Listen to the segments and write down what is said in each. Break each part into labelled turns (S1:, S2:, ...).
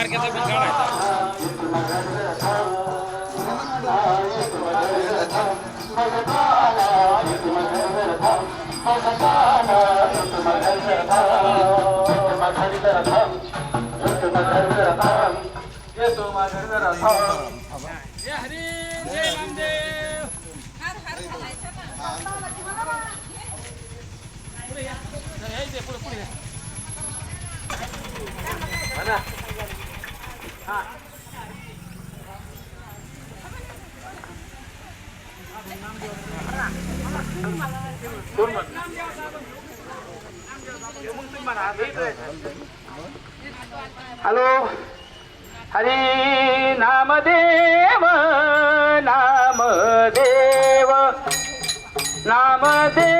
S1: बारक्याचा बी काढायचा जय हरी जय रामदेव पुढे या. पुढे पुढे या.
S2: हॅलो. नाम नामदेव नामदेव नामदेव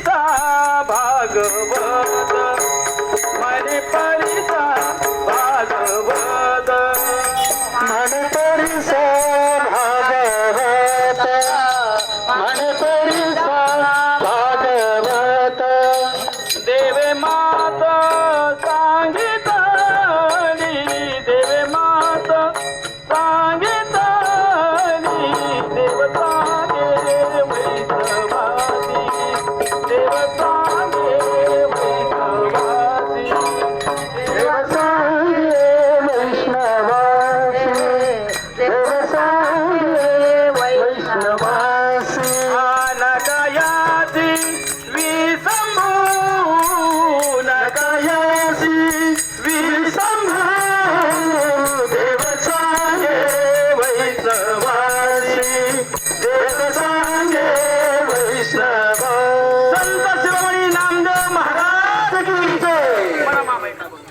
S2: सा भागवत मणिपरी have a